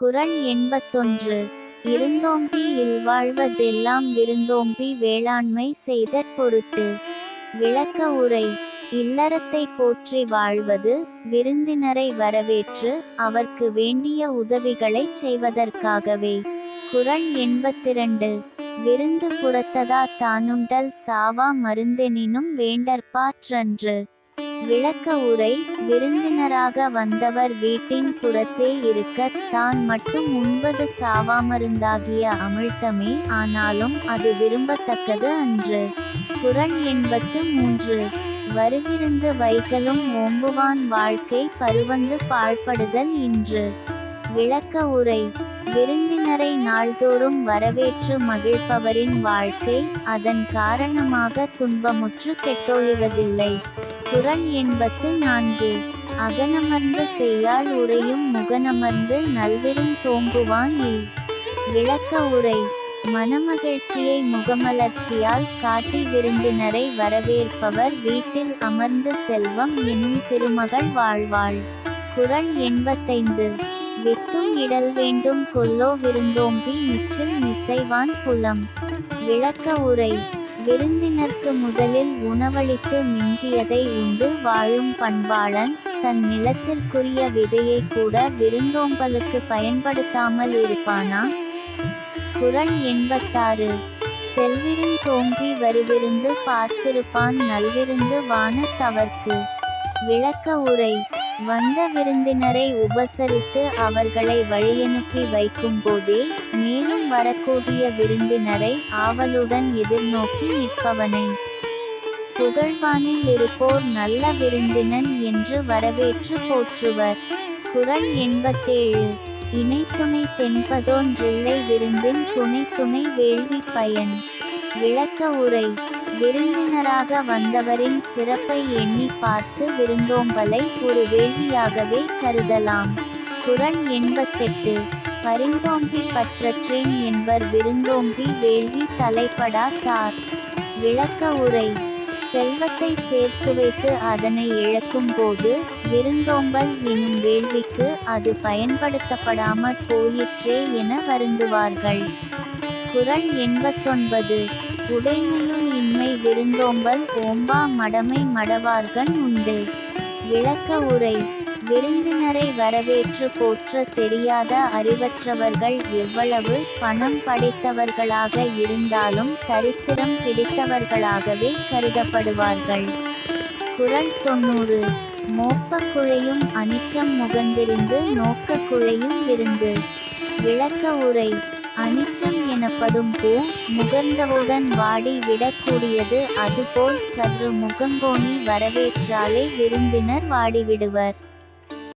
குறள் எண்பத்தொன்று இருந்தோம்பி இல்வாழ்வதெல்லாம் விருந்தோம்பி வேளாண்மை செய்தற் பொருட்டு. விளக்க உரை. இல்லறத்தை போற்றி வாழ்வது விருந்தினரை வரவேற்று அவர்க்கு வேண்டிய உதவிகளைச் செய்வதற்காகவே. குறள் எண்பத்திரண்டு விருந்து புறத்ததா தானுண்டல் சாவா மருந்தெனினும் வேண்டற்பாற்றன்று விளக்க உரை விருந்தினராக வந்தவர் வீட்டின் புறத்தே இருக்க தான் மட்டும் உண்பது சாவாமருந்தாகிய அமிழ்த்தமே ஆனாலும் அது விரும்பத்தக்கது அன்று. குரல் எண்பத்து மூன்று. வருகிருந்து வைகலும் ஓம்புவான் வாழ்க்கை பருவந்து பாழ்படுதல் இன்று. விளக்க உரை விருந்தினரை நாள்தோறும் வரவேற்று மகிழ்ப்பவரின் வாழ்க்கை அதன் காரணமாக துன்பமுற்று கெட்டொழிவதில்லை. குரல் எண்பத்து நான்கு. அகனமர்ந்து செய்யால் உரையும் முகனமர்ந்து நல்விரும் தோங்குவான் இல். விளக்க உரை. மனமகிழ்ச்சியை முகமலர்ச்சியால் காட்டி விருந்தினரை வரவேற்பவர் வீட்டில் அமர்ந்து செல்வம் எனும் திருமகள் வாழ்வாள். குரல் எண்பத்தைந்து. வித்தும் இடல் வேண்டும் கொல்லோ விருந்தோம்பி மிச்சில் மிசைவான் புலம். விளக்க உரை. விருந்தினர்க்கு முதலில் உணவளித்து மிஞ்சியதை உண்டு வாழும் பண்பாளன். தன் நிலத்திற்குரிய விதையை கூட விருந்தோம்பலுக்கு பயன்படுத்தாமல் இருப்பானா? குரல் எண்பத்தாறு செல்விருந் தோம்பி வருவிருந்து பார்த்திருப்பான் நல்விருந்து வானத்தவர்க்கு விளக்க உரை. வந்த விருந்தினரை உபசரித்து அவர்களை வழியனுப்பி வைக்கும் போதே மேலும் வரக்கூடிய விருந்தினரை ஆவலுடன் எதிர்நோக்கி நிற்பவனை. புகழ்வானில் இருப்போர் நல்ல விருந்தினன் என்று வரவேற்று போற்றுவர். குரல் எண்பத்தேழு. இணை துணை தென்பதோன்றில்லை விருந்தின் துணை துணை வேள்வி பயன் விளக்க உரை. விருந்தினராக வந்தவரின் சிறப்பை எண்ணி பார்த்து விருந்தோம்பலை ஒரு வேள்வியாகவே கருதலாம். குரல் எண்பத்தெட்டு. பரிந்தோம்பி பற்றற்றேன் என்பர் விருந்தோம்பி வேள்வி தலைப்படா தார் விளக்க உரை. செல்வத்தை சேர்த்து வைத்து அதனை இழக்கும் போது விருந்தோம்பல் எனும் வேள்விக்கு அது பயன்படுத்தப்படாமற் போயிற்றே என வருந்துவார்கள். குரல் எண்பத்தொன்பது. உடைமையும் இன்மை விருந்தோம்பல் ஓம்பா மடமை மடவார்கன் உண்டு. விளக்க உரை. விருந்தினரை வரவேற்று போற்ற தெரியாத அறிவற்றவர்கள் எவ்வளவு பணம் படைத்தவர்களாக இருந்தாலும் தரித்திரம் பிடித்தவர்களாகவே கருதப்படுவார்கள். குரல் தொண்ணூறு. மோப்பக் குழையும் அனிச்சம் முகந்திருந்து நோக்கக் குழையும் விருந்து. விளக்க உரை. அனிச்சம் எனப்படும் பூ முகந்தவுடன் வாடி விடக்கூடியது. அதுபோல் சற்று முகங்கோணி வரவேற்றாலே விருந்தினர் வாடிவிடுவர்.